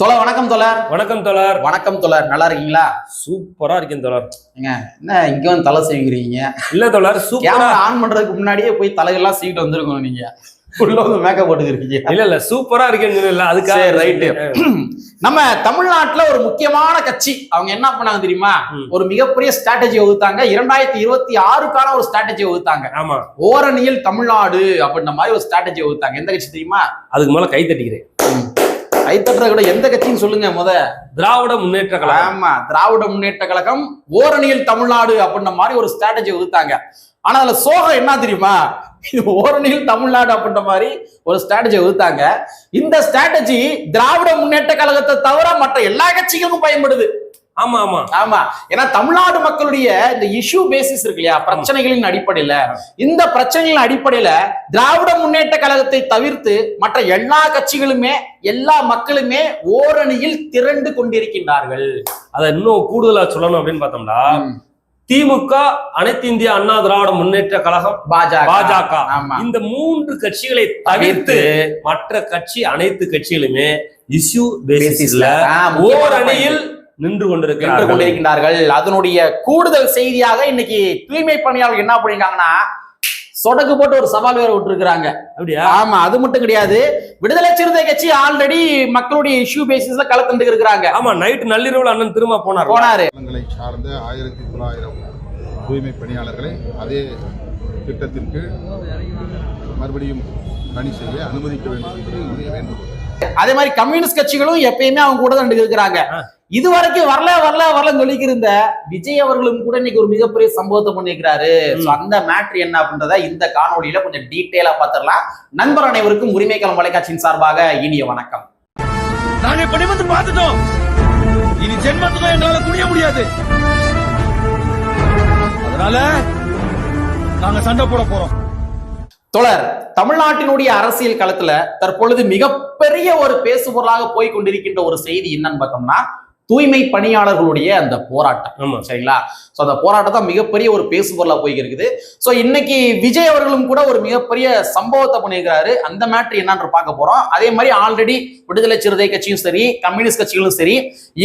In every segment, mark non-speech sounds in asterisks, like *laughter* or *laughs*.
தோழ வணக்கம் தோழர். வணக்கம் தோழர். வணக்கம் தோழர் நல்லா இருக்கீங்களா? சூப்பரா இருக்கேன் தோழர். ஏங்க என்ன இங்க வந்து தலை செய்கிறீங்க இல்ல தோழர் சூப்பரா. ஆன் பண்றதுக்கு முன்னாடியே போய் தலைகள்லாம் சீட்டு வந்திருக்கணும் நீங்க. உள்ள வந்து மேக்கப் போட்டுக்கிறீங்க இல்ல இல்ல சூப்பரா இருக்கேன்னு இல்ல அதுக்காக right. நம்ம தமிழ்நாட்டுல ஒரு முக்கியமான கட்சி. அவங்க என்ன பண்ணாங்க தெரியுமா. ஒரு மிகப்பெரிய ஸ்ட்ராட்டஜி வகுத்தாங்க. இரண்டாயிரத்தி இருபத்தி ஆறுக்கான ஒரு ஸ்ட்ராட்டஜி வகுத்தாங்க. ஆமா. ஓரணியில் தமிழ்நாடு அப்படின்ற மாதிரி ஒரு ஸ்ட்ராட்டஜி வகுத்தாங்க. எந்த கட்சி தெரியுமா? அதுக்கு மேல கை தட்டிக்கிறேன். கைத்தட்டுற கூட எந்த கட்சின்னு சொல்லுங்க முத. திராவிட முன்னேற்ற கழகம். ஆமா திராவிட முன்னேற்ற கழகம் ஓரணியில் தமிழ்நாடு அப்படின்ற மாதிரி ஒரு ஸ்ட்ராட்டஜி வகுத்தாங்க ஆனா அதுல சோகம் என்ன தெரியுமா? இது ஓரணியில் தமிழ்நாடு அப்படின்ற மாதிரி ஒரு ஸ்ட்ராட்டஜி வகுத்தாங்க இந்த ஸ்ட்ராட்டஜி திராவிட முன்னேற்ற கழகத்தை தவிர மற்ற எல்லா கட்சிகளுக்கும் பயன்படுது. ஆமா ஆமா. ஆமா. ஏன்னா தமிழ்நாடு மக்களுடைய இந்த இஷ்யூ பேசிஸ் இருக்கு இல்லையா? பிரச்சனைகளின் அடிப்படையில. இந்த பிரச்சனைகளின் அடிப்படையில திராவிட முன்னேற்ற கழகத்தை தவிர்த்து மற்ற எல்லா கட்சிகளுமே எல்லா மக்களுமே ஓரணியில் திரண்டு கொண்டிருக்கின்றார்கள். அத இன்னும் கூடுதலா சொல்லணும் அப்படின்னு பார்த்தோம்னா. திமுக அனைத்து இந்திய அண்ணா திராவிட முன்னேற்ற கழகம் பாஜக. பாஜக. இந்த மூன்று கட்சிகளை தவிர்த்து மற்ற கட்சி அனைத்து கட்சிகளுமே இஷ்யூ பேசிஸ்ல ஓரணியில் நின்று கொண்டிருக்கிறார்கள். கொண்டிருக்கின்றார்கள். அதனுடைய கூடுதல் செய்தியாக இன்னைக்கு தூய்மை பணியாளர்கள் என்ன பண்ணிருக்காங்கன்னா சொடக்கு போட்டு ஒரு சவால் வேற விட்டுருக்காங்க அப்படியா? ஆமா அது மட்டும் கிடையாது. விடுதலை சிறுத்தை கட்சி ஆல்ரெடி மக்களுடைய இஷ்யூ பேசிஸ்ல கலந்துட்டு இருக்கிறாங்க. ஆமா நைட் நள்ளிரவுல அண்ணன் திரும்ப போனார். போனாரு. சார்ந்த ஆயிரத்தி தொள்ளாயிரம் தூய்மை பணியாளர்களை அதே திட்டத்திற்கு மறுபடியும் பணி செய்ய அனுமதிக்க வேண்டும் என்பது அதே மாதிரி கம்யூனிஸ்ட் கட்சிகளும் எப்பயுமே அவங்க கூட தான் இருக்கிறாங்க. இது வரைக்கும் வரல வரல வரல சொல்லிக்கு இருந்த விஜய் அவர்களும் கூட இன்னைக்கு ஒரு மிகப்பெரிய சம்பவத்தை பண்ணிருக்கிறாரு அந்த மேட்ரு என்ன அப்படின்றத இந்த காணொளியில கொஞ்சம் டீட்டெயிலா பாத்திரலாம் நண்பர் அனைவருக்கும் உரிமைக்களம் தொலைக்காட்சியின் சார்பாக இனிய வணக்கம். நாங்க நிமிர்ந்து பார்த்துட்டோம். இனி ஜென்மத்துக்கும் எங்களால குனிய முடியாது. அதனால நாங்க சண்டை போட போறோம். தொடர் தமிழ்நாட்டினுடைய அரசியல் களத்துல தற்பொழுது மிகப்பெரிய ஒரு பேசுபொருளாக போய் கொண்டிருக்கின்ற ஒரு செய்தி என்னன்னு பார்த்தோம்னா தூய்மை பணியாளர்களுடைய அந்த போராட்டம். சரிங்களா? சோ அந்த போராட்டம் தான் மிகப்பெரிய ஒரு பேசுபொருளா போய் இருக்குது சோ இன்னைக்கு விஜய் அவர்களும் கூட ஒரு மிகப்பெரிய சம்பவத்தை பண்ணியிருக்கிறாரு. அந்த மேட்ரு என்னன்னு பார்க்க போறோம். அதே மாதிரி ஆல்ரெடி விடுதலை சிறுத்தை கட்சியும் சரி கம்யூனிஸ்ட் கட்சிகளும் சரி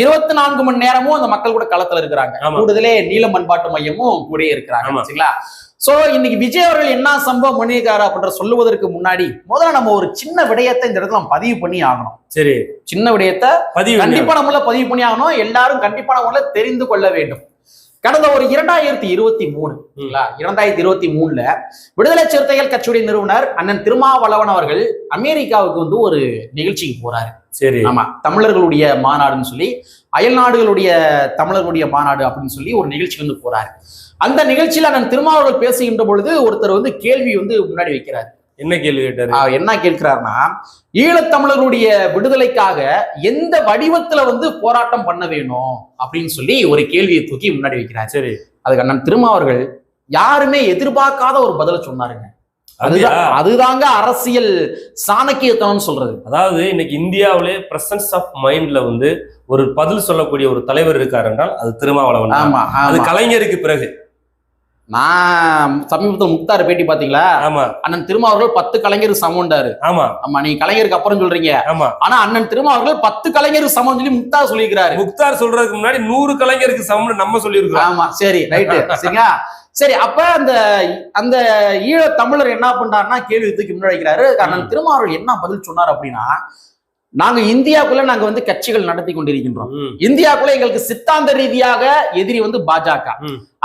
இருபத்தி நான்கு மணி நேரமும் அந்த மக்கள் கூட களத்துல இருக்கிறாங்க. கூடுதலே நீல மண்பாட்டு மையமும் கூட இருக்கிறாங்க. சரிங்களா? சோ இன்னைக்கு விஜய் அவர்கள் என்ன சம்பவம் பண்ணியிருக்காரு அப்படின்ற சொல்லுவதற்கு முன்னாடி முதல்ல நம்ம ஒரு சின்ன விடயத்தை இந்த இடத்துல நம்ம பதிவு பண்ணி ஆகணும். சரி. சின்ன விடயத்தை பதிவு கண்டிப்பா நம்மள பதிவு பண்ணி ஆகணும். எல்லாரும் கண்டிப்பா நம்மள தெரிந்து கொள்ள வேண்டும். கடந்த ஒரு இரண்டாயிரத்தி இருபத்தி மூணு இரண்டாயிரத்தி இருபத்தி மூணுல விடுதலை சிறுத்தைகள் கட்சியுடைய நிறுவனர் அண்ணன் திருமாவளவன் அவர்கள் அமெரிக்காவுக்கு வந்து ஒரு நிகழ்ச்சிக்கு போறாரு. சரி. ஆமா தமிழர்களுடைய மாநாடுன்னு சொல்லி. அயல் நாடுகளுடைய தமிழர்களுடைய மாநாடு அப்படின்னு சொல்லி ஒரு நிகழ்ச்சி வந்து போறாரு. அந்த நிகழ்ச்சியில அண்ணன் திருமாவளவர்கள் பேசுகின்ற பொழுது ஒருத்தர் வந்து கேள்வி வந்து முன்னாடி வைக்கிறார். என்ன கேள்வி கேட்டாரு? என்ன கேட்கிறாருன்னா ஈழத்தமிழர்களுடைய விடுதலைக்காக எந்த வடிவத்துல வந்து போராட்டம் பண்ண வேணும் அப்படின்னு சொல்லி ஒரு கேள்வியை தூக்கி முன்னாடி வைக்கிறார். சரி. அதுக்கு அண்ணன் திருமா அவர்கள் யாருமே எதிர்பார்க்காத ஒரு பதில சொன்னாருங்க. அதுதாங்க அரசியல் சாணக்கியத்தனம்னு சொல்றது. அதாவது இன்னைக்கு இந்தியாவிலே பிரசன்ஸ் ஆஃப் மைண்ட்ல வந்து ஒரு பதில் சொல்லக்கூடிய ஒரு தலைவர் இருக்கார் என்றால் அது திருமாவளவன். ஆமா. அது கலைஞருக்கு பிறகு. நான் சமீபத்தில் முக்தார் பேட்டி பாத்தீங்களா ஆமா. அண்ணன் திருமா அவர்கள் பத்து கலைஞர் சமம்ண்டாரு ஆமா. ஆமா நீங்க கலைஞருக்கு அப்புறம் சொல்றீங்க. ஆமா. ஆனா அண்ணன் திருமா அவர்கள் பத்து கலைஞர் சமம் சொல்லி முக்தார் சொல்லியிருக்கிறாரு. முக்தார் சொல்றதுக்கு முன்னாடி நூறு கலைஞருக்கு சமம்னு நம்ம சொல்லியிருக்கோம் ஆமா சரி ரைட்டு சரிங்களா சரி அப்ப அந்த அந்த ஈழ தமிழர் என்ன பண்றாருன்னா கேள்வி தூக்கி முன்னாடி வைக்கிறாரு. அண்ணன் திருமாவர்கள் என்ன பதில் சொன்னார் அப்படின்னா நாங்க இந்தியாக்குள்ள நாங்க வந்து கட்சிகள் நடத்தி கொண்டிருக்கின்றோம். இந்தியாக்குள்ள எங்களுக்கு சித்தாந்த ரீதியாக எதிரி வந்து பாஜக.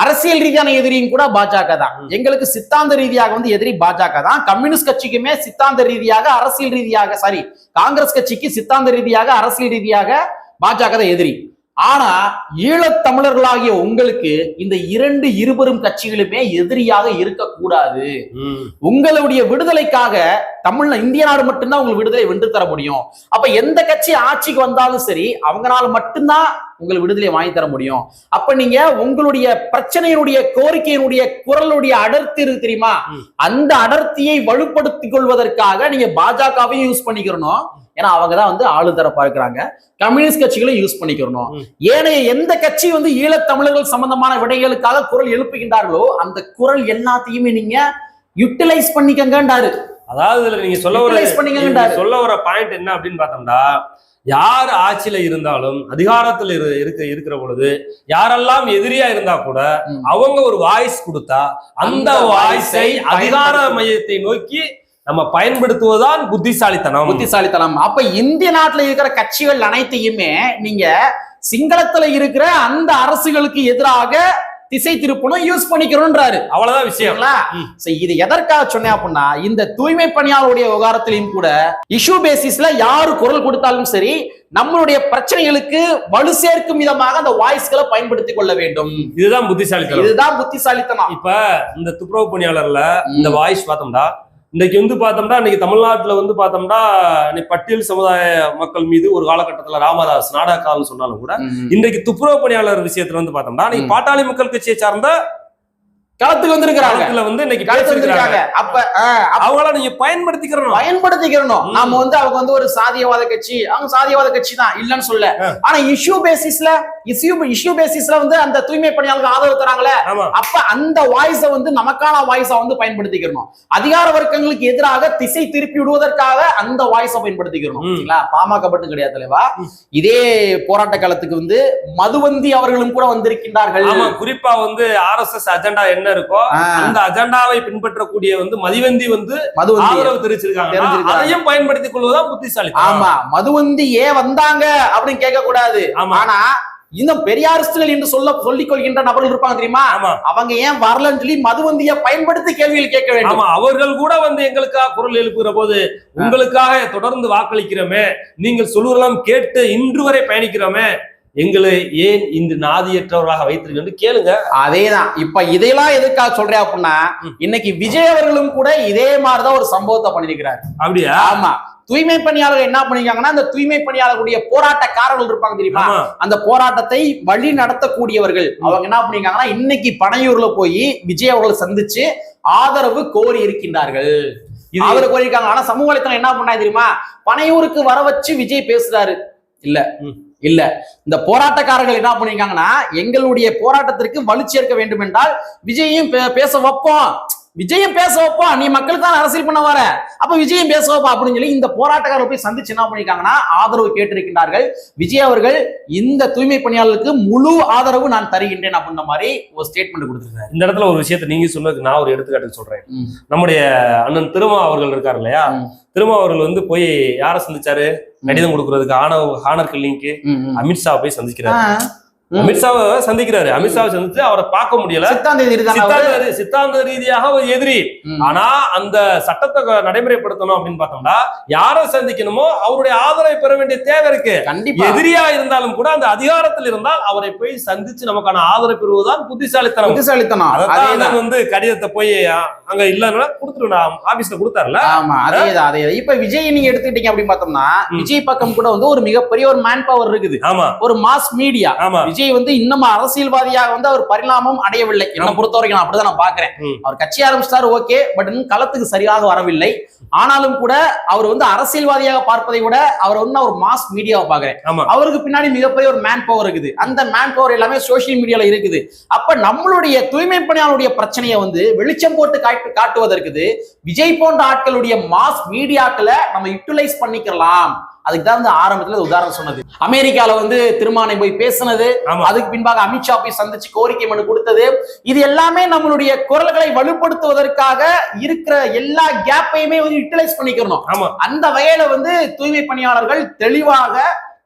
அரசியல் ரீதியான எதிரியும் கூட பாஜக தான். எங்களுக்கு சித்தாந்த ரீதியாக வந்து எதிரி பாஜக தான். கம்யூனிஸ்ட் கட்சிக்குமே சித்தாந்த ரீதியாக அரசியல் ரீதியாக சாரி காங்கிரஸ் கட்சிக்கு சித்தாந்த ரீதியாக அரசியல் ரீதியாக பாஜக தான் எதிரி. ஆனா ஈழத் தமிழர்களாகிய உங்களுக்கு இந்த இரண்டு இருபெரும் கட்சிகளுமே எதிரியாக இருக்கக்கூடாது. உங்களுடைய விடுதலைக்காக தமிழ்ல இந்திய நாடு மட்டும்தான் உங்களுக்கு விடுதலை வென்று தர முடியும் அப்ப எந்த கட்சி ஆட்சிக்கு வந்தாலும் சரி அவங்களால மட்டும்தான் உங்களுக்கு விடுதலை வாங்கி தர முடியும். அப்ப நீங்க உங்களுடைய பிரச்சனையினுடைய கோரிக்கையினுடைய குரலுடைய அடர்த்தி இருக்கு தெரியுமா. அந்த அடர்த்தியை வலுப்படுத்திக் கொள்வதற்காக நீங்க பாஜகவையும் யூஸ் பண்ணிக்கிறணும். ஏன்னா அவங்க தான் வந்து ஆளுதரப்பா இருக்கிறாங்க. கம்யூனிஸ்ட் கட்சிகளும் யூஸ் பண்ணிக்கிறணும். ஏனைய எந்த கட்சி வந்து ஈழத்தமிழர்கள் சம்பந்தமான விடைகளுக்காக குரல் எழுப்புகின்றார்களோ அந்த குரல் எல்லாத்தையுமே நீங்க யூட்டிலைஸ் பண்ணிக்கங்கன்றாரு. அதாவது இதுல நீங்க சொல்ல வர சொல்ல வர பாயிண்ட் என்ன அப்படின்னு பார்த்தோம்னா யார் ஆட்சியில இருந்தாலும் அதிகாரத்துல இரு இருக்க இருக்கிற பொழுது யாரெல்லாம் எதிரியா இருந்தா கூட. அவங்க ஒரு வாய்ஸ் கொடுத்தா அந்த வாய்ஸை அதிகார மையத்தை நோக்கி நம்ம பயன்படுத்துவதுதான் புத்திசாலித்தனம். புத்திசாலித்தனம். அப்ப இந்திய நாட்டுல இருக்கிற கட்சிகள் அனைத்தையுமே நீங்க சிங்களத்துல இருக்கிற அந்த அரசுகளுக்கு எதிராக திசை திருப்பணும் யூஸ் பண்ணிக்கிறோன்றாரு. அவ்வளவுதான் விஷயம். இது எதற்காக சொன்னேன் அப்படின்னா இந்த தூய்மை பணியாளருடைய விவகாரத்திலையும் கூட இஷ்யூ பேசிஸ்ல யாரு குரல் கொடுத்தாலும் சரி நம்மளுடைய பிரச்சனைகளுக்கு வலு சேர்க்கும் விதமாக அந்த வாய்ஸ்களை பயன்படுத்திக் கொள்ள வேண்டும். இதுதான் புத்திசாலித்தனம். இதுதான் புத்திசாலித்தனம். இப்ப இந்த துப்புரவு பணியாளர்ல இந்த வாய்ஸ் பார்த்தோம்னா இன்னைக்கு வந்து பார்த்தோம்னா இன்னைக்கு தமிழ்நாட்டுல வந்து பார்த்தோம்னா இன்னைக்கு பட்டியல் சமுதாய மக்கள் மீது ஒரு காலகட்டத்துல ராமதாஸ் நாடகால்னு சொன்னாலும் கூட. இன்றைக்கு துப்புரவு பணியாளர் விஷயத்துல வந்து பார்த்தோம்னா இன்னைக்கு. பாட்டாளி மக்கள் கட்சியை சார்ந்த களத்துக்கு வந்திருக்கிறாங்க. காலத்துல வந்து இன்னைக்கு பேசியிருக்காங்க வந்திருக்காங்க. அப்ப அவங்கள நீங்க பயன்படுத்திக்கிறணும். பயன்படுத்திக்கிறணும். நாம வந்து அவங்க வந்து ஒரு சாதியவாத கட்சி. அவங்க சாதியவாத கட்சி தான் இல்லன்னு சொல்ல. ஆனா இஷ்யூ பேசிஸ்ல இஷ்யூ இஷ்யூ பேசிஸ்ல வந்து அந்த தூய்மை பணியாளருக்கு ஆதரவு தராங்களே. அப்ப அந்த வாய்ஸ வந்து நமக்கான வாய்ஸா வந்து பயன்படுத்திக்கிறணும். அதிகார வர்க்கங்களுக்கு எதிராக திசை திருப்பி விடுவதற்காக அந்த வாய்ஸ பயன்படுத்திக்கிறணும். பாமக மட்டும் கிடையாது தலைவா இதே போராட்ட காலத்துக்கு வந்து மதுவந்தி அவர்களும் கூட வந்திருக்கின்றார்கள். குறிப்பா வந்து ஆர்எஸ்எஸ் அஜெண்டா என்ன இருக்கோ ஆ, அந்த அஜெண்டாவை பின்பற்றக்கூடிய வந்து மதிவந்தி வந்து ஆதரவு தெரிவிச்சிருக்காங்க. அதையும் பயன்படுத்திக் கொள்வதுதான் புத்திசாலி ஆமா மதுவந்தி ஏன் வந்தாங்க அப்படின்னு கேட்க கூடாது ஆனா இன்னும் பெரியாரிஸ்டுகள் என்று சொல்ல சொல்லிக் கொள்கின்ற நபர்கள் இருப்பாங்க தெரியுமா? அவங்க ஏன் வரலன்னு சொல்லி மதுவந்திய பயன்படுத்தி கேள்விகள் கேட்க வேண்டும். அவர்கள் கூட வந்து எங்களுக்காக குரல் எழுப்புகிற போது உங்களுக்காக தொடர்ந்து வாக்களிக்கிறோமே நீங்கள் சொல்லுவதெல்லாம் கேட்டு இன்று வரை பயணிக்கிறோமே எங்களை ஏன் இந்த நாதியற்றவர்களாக வைத்திருக்கேன்னு கேளுங்க. அதேதான். இப்ப இதையெல்லாம் எதுக்காக சொல்றேன் அப்படின்னா. இன்னைக்கு விஜய் அவர்களும் கூட இதே மாதிரிதான் ஒரு சம்பவத்தை பண்ணிருக்கிறாரு அப்படியா? ஆமா. தூய்மை பணியாளர்கள் என்ன பண்ணிருக்காங்கன்னா அந்த தூய்மை பணியாளர்களுடைய போராட்டக்காரர்கள் இருப்பாங்க தெரியுமா? அந்த போராட்டத்தை வழி நடத்தக்கூடியவர்கள். அவங்க என்ன பண்ணிருக்காங்கன்னா இன்னைக்கு பனையூர்ல போய் விஜய் அவர்களை சந்திச்சு ஆதரவு கோரி இருக்கின்றார்கள். இது ஆதரவு கோரி இருக்காங்க ஆனா சமூக வலைத்தளம் என்ன பண்ணாங்க தெரியுமா? பனையூருக்கு வர வச்சு விஜய் பேசுறாரு. இல்ல. இல்ல. இந்த போராட்டக்காரர்கள் என்ன பண்ணிருக்காங்கன்னா எங்களுடைய போராட்டத்திற்கு வலு சேர்க்க வேண்டும் என்றால் விஜயையும் பே- பேச வைப்போம். விஜயம் பேச வைப்போம் நீ மக்களுக்கு தான் அரசியல் பண்ண வர அப்ப விஜயம் பேச வைப்போம் அப்படின்னு சொல்லி இந்த போராட்டக்காரர் போய் சந்திச்சு என்ன பண்ணிருக்காங்கன்னா ஆதரவு கேட்டிருக்கின்றார்கள் விஜய் அவர்கள் இந்த தூய்மை பணியாளர்களுக்கு முழு ஆதரவு நான் தருகின்றேன் அப்படின்ற மாதிரி ஒரு ஸ்டேட்மெண்ட் கொடுத்திருக்காரு இந்த இடத்துல ஒரு விஷயத்தை நீங்க சொன்னதுக்கு நான் ஒரு எடுத்துக்காட்டு சொல்றேன். நம்முடைய அண்ணன் திருமா அவர்கள் இருக்காரு இல்லையா. திருமா அவர்கள் வந்து போய் யாரை சந்திச்சாரு கடிதம் கொடுக்கறதுக்கு ஆணவ ஹானர் கில்லிங்க்கு. அமித்ஷா போய் சந்திக்கிறாரு. அமித்ஷாவை சந்திக்கிறாரு. அமித்ஷாவை சந்திச்சு அவரை பார்க்க முடியல. சித்தாந்த? சித்தாந்த ரீதியாக ஒரு எதிரி. ஆனா அந்த சட்டத்தை நடைமுறைப்படுத்தணும் அப்படின்னு பார்த்தோம்னா யாரை சந்திக்கணுமோ அவருடைய ஆதரவை பெற வேண்டிய தேவை இருக்கு. எதிரியா இருந்தாலும் கூட அந்த அதிகாரத்தில் இருந்தால் அவரை போய் சந்திச்சு நமக்கான ஆதரவு பெறுவதுதான் புத்திசாலித்தனம். புத்திசாலித்தனம். அதான் வந்து கடிதத்தை போய் அங்க இல்லன்னா கொடுத்துரு நான் ஆபீஸ்ல கொடுத்தாருல. ஆமா அதேதான் அதேதான். இப்ப விஜய் நீங்க எடுத்துக்கிட்டீங்க அப்படின்னு பார்த்தோம்னா. விஜய் பக்கம் கூட வந்து ஒரு மிகப்பெரிய ஒரு மேன் பவர் இருக்குது. ஆமா. ஒரு மாஸ் மீடியா ஆமா. விஜய் வந்து இன்னும் அரசியல்வாதியாக வந்து அவர் பரிணாமம் அடையவில்லை. என்ன ஆமா. பொறுத்த வரைக்கும் நான் அப்படிதான் நான் பாக்குறேன். அவர் கட்சி ஆரம்பிச்சிட்டாரு ஓகே. பட் இன்னும் களத்துக்கு சரியாக வரவில்லை. ஆனாலும் கூட அவர் வந்து அரசியல்வாதியாக பார்ப்பதை விட அவர் வந்து ஒரு மாஸ் மீடியாவை பாக்குறேன் அவருக்கு பின்னாடி மிகப்பெரிய ஒரு மேன் பவர் இருக்குது. அந்த மேன் பவர் எல்லாமே சோசியல் மீடியால இருக்குது. அப்ப நம்மளுடைய தூய்மை பணியாளருடைய பிரச்சனையை வந்து வெளிச்சம் போட்டு காட்டு காட்டுவதற்கு விஜய் போன்ற ஆட்களுடைய மாஸ் மீடியாக்களை நம்ம யூட்டிலைஸ் பண்ணிக்கலாம் அதுக்கு தான் வந்து ஆரம்பத்துல உதாரணம் சொன்னது. அமெரிக்கால வந்து திருமானை போய் பேசினது அதுக்கு பின்பாக அமித்ஷா போய் சந்திச்சு கோரிக்கை மனு கொடுத்தது. இது எல்லாமே நம்மளுடைய குரல்களை வலுப்படுத்துவதற்காக இருக்கிற எல்லா கேப்பையுமே வந்து யூட்டிலைஸ் பண்ணிக்கிறணும். ஆமா. அந்த வகையில வந்து தூய்மை பணியாளர்கள் தெளிவாக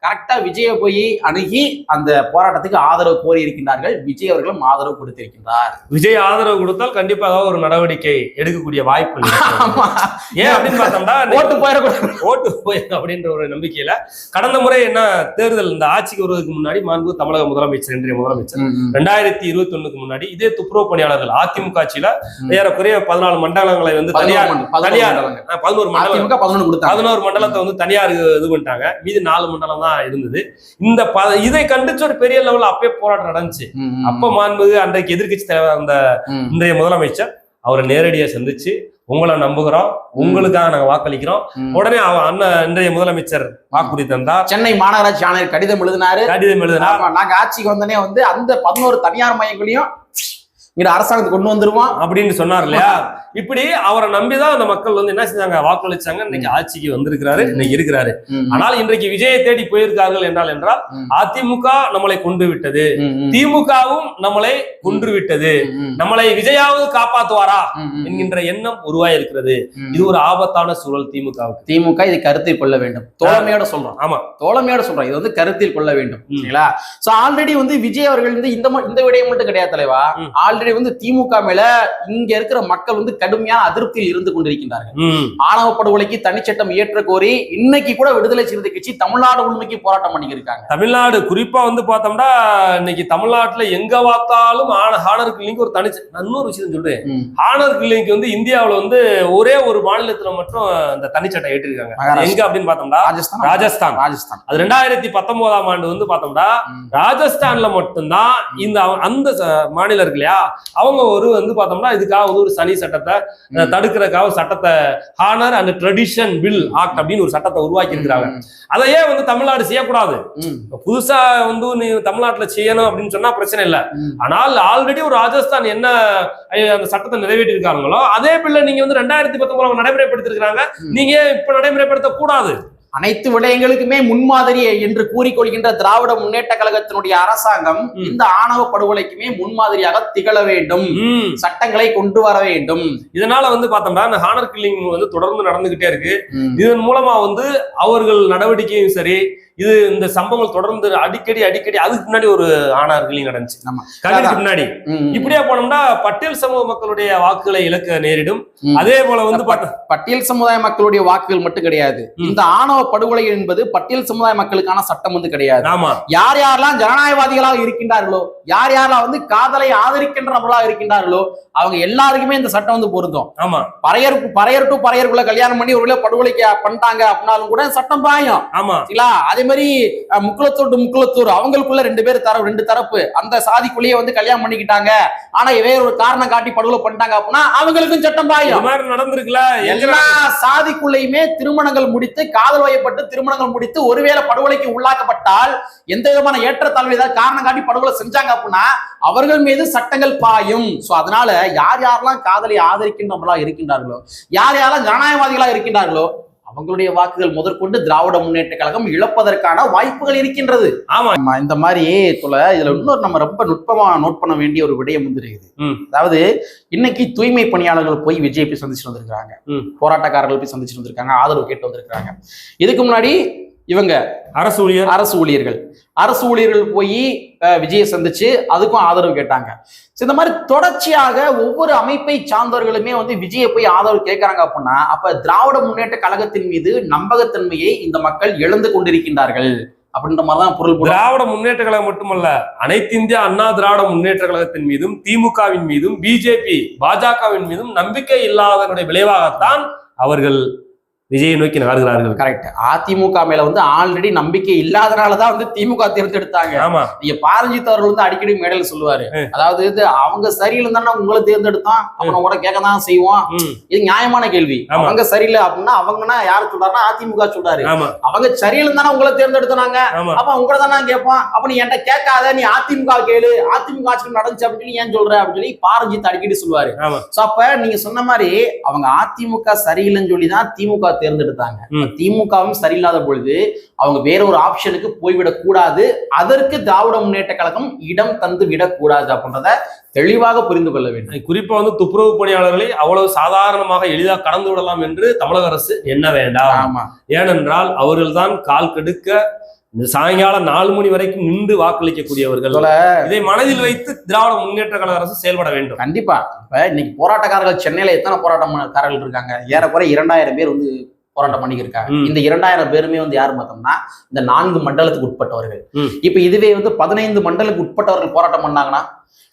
கரெக்டா விஜய போய் அணுகி அந்த போராட்டத்துக்கு ஆதரவு கோரி இருக்கின்றார்கள் விஜய் அவர்களும் ஆதரவு கொடுத்திருக்கின்றார். விஜய் ஆதரவு கொடுத்தால் கண்டிப்பாக ஒரு நடவடிக்கை எடுக்கக்கூடிய வாய்ப்பு. ஏன் அப்படின்னு பார்த்தோம்னா *laughs* ஓட்டு போயிடக்கூடாது. ஓட்டு போய் அப்படின்ற ஒரு நம்பிக்கையில கடந்த முறை என்ன தேர்தல் இந்த ஆட்சிக்கு வருவதற்கு முன்னாடி மாண்பு தமிழக முதலமைச்சர் இன்றைய முதலமைச்சர் ரெண்டாயிரத்தி இருபத்தி ஒண்ணுக்கு முன்னாடி இதே துப்புரவு பணியாளர்கள் அதிமுக ஆட்சியில. ஏறக்குறைய பதினாலு மண்டலங்களை வந்து தனியார் தனியார் பதினோரு மண்டலம் பதினோரு மண்டலத்தை வந்து தனியார் இது பண்ணிட்டாங்க. மீதி நாலு மண்டலம் தான் இருந்தது. இந்த ப இதை கண்டிச்சு ஒரு பெரிய லெவல்ல அப்பயே போராட்டம் நடந்துச்சு. அப்ப மாண்புமிகு அன்றைக்கு எதிர்க்கட்சி தலைவர் அந்த. இன்றைய முதலமைச்சர் அவரை நேரடியா சந்திச்சு உங்களை நம்புகிறோம் உங்களுக்காக நாங்க வாக்களிக்கிறோம். உடனே அவ அண்ணன் இன்றைய முதலமைச்சர் வாக்குறுதி தந்தார். சென்னை மாநகராட்சி ஆணையர் கடிதம் எழுதினாரு. கடிதம் எழுதினார். நாங்க ஆட்சிக்கு வந்தனே வந்து அந்த பதினோரு தனியார் மையங்களையும் இங்க அரசாங்கத்துக்கு கொண்டு வந்துருவோம். அப்படின்னு சொன்னார் இல்லையா? இப்படி அவரை நம்பிதான் அந்த மக்கள் வந்து என்ன செஞ்சாங்க வாக்களிச்சாங்க. இன்னைக்கு ஆட்சிக்கு வந்திருக்கிறாரு இன்னைக்கு இருக்கிறாரு. ஆனால் இன்றைக்கு விஜயை தேடி போயிருக்கார்கள் என்றால் என்றால். அதிமுக நம்மளை கொண்டு விட்டது திமுகவும் நம்மளை கொன்று விட்டது நம்மளை விஜயாவது காப்பாத்துவாரா? என்கின்ற எண்ணம் உருவாயிருக்கிறது. இது ஒரு ஆபத்தான சூழல் திமுகவுக்கு. திமுக இது கருத்தில் கொள்ள வேண்டும். தோழமையோட சொல்றோம். ஆமா. தோழமையோட சொல்றோம். இது வந்து கருத்தில் கொள்ள வேண்டும். சரிங்களா? சோ ஆல்ரெடி வந்து விஜய் அவர்கள் வந்து இந்த இந்த விடயம் மட்டும் கிடையாது தலைவா. ஆல்ரெடி வந்து திமுக மேல இங்க இருக்கிற மக்கள் வந்து கடுமையான அதிருப்தியில் இருந்து கொண்டிருக்கின்றார்கள். ஆணவ படுகொலைக்கு தனிச்சட்டம் இயற்ற கோரி இன்னைக்கு கூட விடுதலை சிறுத்தை கட்சி தமிழ்நாடு உண்மைக்கு போராட்டம் பண்ணியிருக்காங்க தமிழ்நாடு குறிப்பா வந்து பார்த்தோம்னா இன்னைக்கு தமிழ்நாட்டுல எங்க பார்த்தாலும் ஹானர் கிளினிக் ஒரு நான் இன்னொரு விஷயம் சொல்றேன். ம். ஹானர் கிளினிக் வந்து இந்தியாவுல வந்து ஒரே ஒரு மாநிலத்துல மட்டும் அந்த தனிச்சட்டம் ஏற்றிருக்காங்க. எங்க அப்படின்னு பார்த்தோம்னா ராஜஸ்தான். ராஜஸ்தான். அது ரெண்டாயிரத்தி பத்தொன்பதாம் ஆண்டு வந்து பார்த்தோம்னா. ராஜஸ்தான்ல மட்டும்தான் இந்த அந்த மாநிலம் இருக்கு இல்லையா? அவங்க ஒரு வந்து பார்த்தோம்னா இதுக்காக வந்து ஒரு சனி சட்டத்தை அஹ், தடுக்கிறதுக்காக சட்டத்தை honour and tradition bill act அப்படின்னு ஒரு சட்டத்தை உருவாக்கி இருக்கிறாங்க அதையே வந்து தமிழ்நாடு செய்யக்கூடாது? புதுசா வந்து நீ தமிழ்நாட்டுல செய்யணும் அப்படின்னு சொன்னா பிரச்சனை இல்ல. ஆனால் ஆல்ரெடி ஒரு ராஜஸ்தான் என்ன அந்த சட்டத்தை நிறைவேற்றி இருக்காங்களோ அதே பில்ல நீங்க வந்து ரெண்டாயிரத்தி பத்தொன்பதுல நடைமுறைப்படுத்திருக்காங்க ம். நீங்க இப்ப நடைமுறைப்படுத்த கூடாது அனைத்து விடயங்களுக்குமே முன்மாதிரி என்று கூறிக்கொள்கின்ற திராவிட முன்னேற்ற கழகத்தினுடைய அரசாங்கம். இந்த ஆணவ படுகொலைக்குமே முன்மாதிரியாக திகழ வேண்டும். சட்டங்களை கொண்டு வர வேண்டும் இதனால வந்து பார்த்தோம்னா இந்த ஹானர் கில்லிங் வந்து தொடர்ந்து நடந்துகிட்டே இருக்கு. இதன் மூலமா வந்து அவர்கள் நடவடிக்கையும் சரி இது இந்த சம்பவங்கள் தொடர்ந்து அடிக்கடி அடிக்கடி அதுக்கு முன்னாடி ஒரு ஆனார் கில்லிங் நடந்துச்சு. கல்விக்கு முன்னாடி. இப்படியே போனோம்னா பட்டியல் சமூக மக்களுடைய வாக்குகளை இழக்க நேரிடும். அதே போல வந்து பட்டியல் சமுதாய மக்களுடைய வாக்குகள் மட்டும் கிடையாது. இந்த ஆணவ படுகொலை என்பது பட்டியல் சமுதாய மக்களுக்கான சட்டம் வந்து கிடையாது. ஆமா. யார் யாரெல்லாம் ஜனநாயகவாதிகளாக இருக்கின்றார்களோ யார் யாரெல்லாம் வந்து காதலை ஆதரிக்கின்றவர்களாக இருக்கின்றார்களோ அவங்க எல்லாருக்குமே இந்த சட்டம் வந்து பொருந்தும். ஆமா. பறையர் பறையர் டு பறையருக்குள்ள கல்யாணம் பண்ணி ஒரு படுகொலைக்கு பண்ணிட்டாங்க அப்படின்னாலும் கூட சட்டம் பாயும். ஆமா. சரிங்களா? அதே மாதிரி அஹ், முக்குளத்தூர் டு முக்குளத்தூர் அவங்களுக்குள்ள ரெண்டு பேர் தர ரெண்டு தரப்பு. அந்த சாதிக்குள்ளேயே வந்து கல்யாணம் பண்ணிக்கிட்டாங்க. ஆனா வேற ஒரு காரணம் காட்டி படுகொலை பண்ணிட்டாங்க அப்படின்னா அவங்களுக்கும் சட்டம் பாயும். மாதிரி நடந்திருக்குல்ல? எல்லா சாதிக்குள்ளேயுமே திருமணங்கள் முடித்து காதல் வயப்பட்டு திருமணங்கள் முடித்து ஒருவேளை படுகொலைக்கு உள்ளாக்கப்பட்டால் எந்த விதமான ஏற்றத்தாழ்வு ஏதாவது காரணம் காட்டி படுகொலை செஞ்சாங்க அப்படின்னா அவர்கள் மீது சட்டங்கள் பாயும். சோ அதனால யார் யாரெல்லாம் காதலை ஆதரிக்கின்றவர்களா இருக்கின்றார்களோ யார் யாரெல்லாம் ஜனநாயகவாதிகளா இருக்கின்றார்களோ அவங்களுடைய வாக்குகள் முதற்கொண்டு திராவிட முன்னேற்ற கழகம் இழப்பதற்கான வாய்ப்புகள் இருக்கின்றது. ஆமா. ஆமா, இந்த மாதிரி தொலை இதுல இன்னொரு நம்ம ரொம்ப நுட்பமா நோட் பண்ண வேண்டிய ஒரு விடயம் வந்து இருக்குது. ம். அதாவது இன்னைக்கு தூய்மை பணியாளர்கள் போய் விஜய் போய் சந்திச்சுட்டு வந்திருக்காங்க. போராட்டக்காரர்கள் போய் சந்திச்சுட்டு வந்திருக்காங்க ஆதரவு கேட்டு வந்திருக்காங்க இதுக்கு முன்னாடி இவங்க அரசு ஊழியர். அரசு ஊழியர்கள். அரசு ஊழியர்கள் போய் விஜயை சந்திச்சு அதுக்கும் ஆதரவு கேட்டாங்க. இந்த மாதிரி தொடர்ச்சியாக ஒவ்வொரு அமைப்பை சார்ந்தவர்களுமே வந்து விஜயை போய் ஆதரவு கேட்கறாங்க அப்படின்னா அப்ப திராவிட முன்னேற்ற கழகத்தின் மீது நம்பகத்தன்மையை இந்த மக்கள் இழந்து கொண்டிருக்கின்றார்கள் அப்படின்ற மாதிரி தான் பொருள். திராவிட முன்னேற்ற கழகம் மட்டுமல்ல அனைத்து இந்திய அண்ணா திராவிட முன்னேற்ற கழகத்தின் மீதும் திமுகவின் மீதும் பிஜேபி பாஜகவின் மீதும் நம்பிக்கை இல்லாதனுடைய விளைவாகத்தான் அவர்கள் விஜயை நோக்கி நகர்கிறார்கள். கரெக்ட் அதிமுக மேல வந்து ஆல்ரெடி நம்பிக்கை இல்லாதனாலதான் வந்து திமுக தேர்ந்தெடுத்தாங்க. ஆமா. நீங்க பாரஞ்சித் அவர்கள் வந்து அடிக்கடி மேடையில் சொல்லுவாரு. அதாவது இது அவங்க சரியில்லை தானே உங்களை தேர்ந்தெடுத்தோம் அவங்க கூட கேட்க தான் செய்வோம். இது நியாயமான கேள்வி. அவங்க சரியில்லை அப்படின்னா அவங்கன்னா யாரு சொல்றாருன்னா அதிமுக சொல்றாரு. அவங்க சரியில்லை தானே உங்களை தேர்ந்தெடுத்தாங்க. அப்ப உங்களை தானே கேட்போம். அப்ப நீ என்கிட்ட கேட்காத நீ அதிமுக கேளு. அதிமுக ஆட்சி நடந்துச்சு அப்படின்னு ஏன் சொல்ற அப்படின்னு சொல்லி பாரஞ்சித் அடிக்கடி சொல்லுவாரு. அப்ப நீங்க சொன்ன மாதிரி அவங்க அதிமுக சரியில்லைன்னு சொல்லி தான் திமுக தேர்ந்தெடுத்தாங்க. திமுகவும் சரியில்லாத பொழுது அவங்க வேற ஒரு ஆப்ஷனுக்கு போய்விடக் கூடாது. அதற்கு திராவிட முன்னேற்ற கழகம் இடம் தந்து விடக்கூடாது அப்படின்றத தெளிவாக புரிந்து கொள்ள வேண்டும். குறிப்பா வந்து துப்புரவு பணியாளர்களை அவ்வளவு சாதாரணமாக எளிதாக கடந்து விடலாம் என்று தமிழக அரசு எண்ண வேண்டாம். ஆமா. ஏனென்றால் அவர்கள்தான் கால் கெடுக்க இந்த சாயங்காலம் நாலு மணி வரைக்கும் நின்று வாக்களிக்கக்கூடியவர்கள். இதை மனதில் வைத்து திராவிட முன்னேற்ற கழக அரசு செயல்பட வேண்டும். கண்டிப்பா. இப்ப இன்னைக்கு போராட்டக்காரர்கள் சென்னையில எத்தனை போராட்டக்காரர்கள் இருக்காங்க? ஏறக்குறை இரண்டாயிரம் பேர் வந்து போராட்டம் பண்ணிக்கிருக்காங்க. இந்த இரண்டாயிரம் பேருமே வந்து யார் பார்த்தோம்னா இந்த நான்கு மண்டலத்துக்கு உட்பட்டவர்கள். இப்ப இதுவே வந்து பதினைந்து மண்டலுக்கு உட்பட்டவர்கள் போராட்டம் பண்ணாங்கன்னா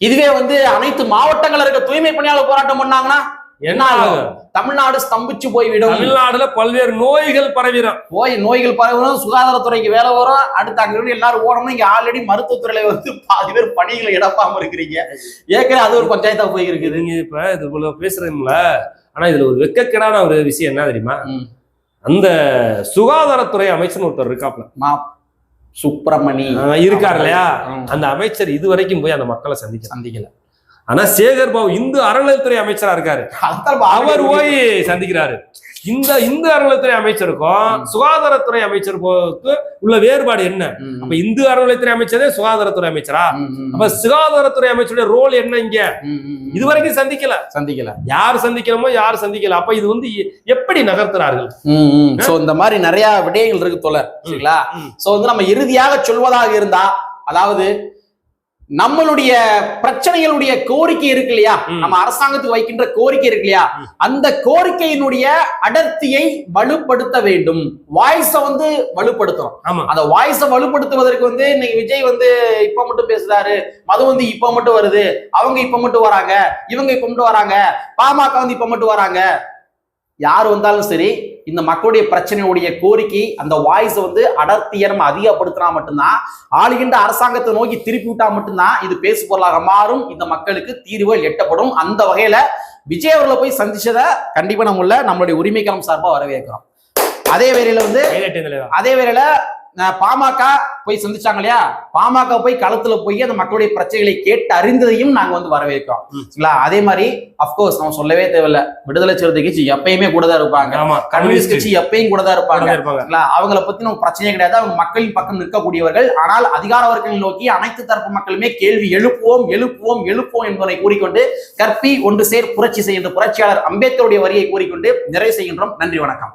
இதுவே வந்து அனைத்து மாவட்டங்கள்ல இருக்க தூய்மை பணியாளர் போராட்டம் பண்ணாங்கன்னா என்ன? தமிழ்நாடு ஸ்தம்பிச்சு போய்விடும். தமிழ்நாடுல பல்வேறு நோய்கள் பரவிடும். போய் நோய்கள் பரவணும் சுகாதாரத்துறைக்கு வேலை வரும். அடுத்து அங்க எல்லாரும் ஓடணும். இங்க ஆல்ரெடி மருத்துவத்துறையில வந்து பாதி பேர் பணிகளை இடப்பாம இருக்கிறீங்க. ஏற்கனவே அது ஒரு பஞ்சாயத்தா போய் இருக்குது இப்ப இது பேசுறீங்கள? ஆனா இதுல ஒரு வெக்கக்கேடான ஒரு விஷயம் என்ன தெரியுமா. அந்த சுகாதாரத்துறை அமைச்சர் ஒருத்தர் இருக்காப்ல மா சுப்பிரமணி. இருக்கார் இல்லையா. அந்த அமைச்சர் இதுவரைக்கும் போய் அந்த மக்களை சந்திக்க சந்திக்கல. ஆனா சேகர் பாபு இந்து அறநிலையத்துறை அமைச்சரா இருக்காரு. அவர் போய் சந்திக்கிறாரு. இந்த இந்து அறநிலையத்துறை அமைச்சருக்கும் சுகாதாரத்துறை அமைச்சருக்கும் உள்ள வேறுபாடு என்ன? அப்ப இந்து அறநிலையத்துறை அமைச்சரே சுகாதாரத்துறை அமைச்சரா? அப்ப சுகாதாரத்துறை அமைச்சருடைய ரோல் என்ன இங்க. இதுவரைக்கும் சந்திக்கல. சந்திக்கல. யார் சந்திக்கணுமோ யார் சந்திக்கல. அப்ப இது வந்து எப்படி நகர்த்துறார்கள்? சோ இந்த மாதிரி நிறைய விடயங்கள் இருக்கு தோழர் சரிங்களா. சோ வந்து நம்ம இறுதியாக சொல்வதாக இருந்தா அதாவது நம்மளுடைய பிரச்சனைகளுடைய கோரிக்கை இருக்கு இல்லையா. நம்ம அரசாங்கத்துக்கு வைக்கின்ற கோரிக்கை இருக்கு இல்லையா. அந்த கோரிக்கையினுடைய அடர்த்தியை வலுப்படுத்த வேண்டும். வாய்ஸ வந்து வலுப்படுத்தணும். அந்த வாய்ஸ வலுப்படுத்துவதற்கு வந்து இன்னைக்கு விஜய் வந்து இப்ப மட்டும் பேசுறாரு மது வந்து இப்ப மட்டும் வருது அவங்க இப்ப மட்டும் வராங்க இவங்க இப்ப மட்டும் வராங்க பாமக வந்து இப்ப மட்டும் வராங்க. யார் வந்தாலும் சரி இந்த மக்களுடைய பிரச்சனையுடைய கோரிக்கை அந்த வாய்ஸ் வந்து அடர்த்தியை நம்ம அதிகப்படுத்தினா மட்டும்தான் ஆளுகின்ற அரசாங்கத்தை நோக்கி திருப்பி விட்டா மட்டும்தான் இது பேசு பொருளாக மாறும் இந்த மக்களுக்கு தீர்வுகள் எட்டப்படும். அந்த வகையில விஜய் அவர்களை போய் சந்திச்சதை கண்டிப்பா நம்ம உள்ள நம்மளுடைய உரிமைக்களம் சார்பா வரவேற்கிறோம். அதே வேளையில வந்து அதே வேளையில அஹ், பாமக போய் சந்திச்சாங்க இல்லையா? பாமக போய் களத்துல போய் அந்த மக்களுடைய பிரச்சனைகளை கேட்டு அறிந்ததையும் நாங்க வந்து வரவேற்கிறோம். சரிங்களா? அதே மாதிரி அப்கோர்ஸ் நம்ம சொல்லவே தேவையில்ல. விடுதலை சிறுத்தை கட்சி எப்பயுமே கூட தான் இருப்பாங்க கம்யூனிஸ்ட் கட்சி எப்பயும் கூட தான் இருப்பாங்க இருப்பாங்க. சரிங்களா? அவங்கள பத்தி நம்ம பிரச்சனையே கிடையாது. அவங்க மக்களின் பக்கம் நிற்கக்கூடியவர்கள். ஆனால் அதிகார வர்க்கங்களை நோக்கி அனைத்து தரப்பு மக்களுமே கேள்வி எழுப்புவோம் எழுப்புவோம் எழுப்புவோம் என்பதை கூறிக்கொண்டு கற்பி ஒன்று சேர் புரட்சி செய்கின்ற புரட்சியாளர் அம்பேத்கருடைய வரியை கூறிக்கொண்டு நிறைவு செய்கின்றோம். நன்றி வணக்கம்.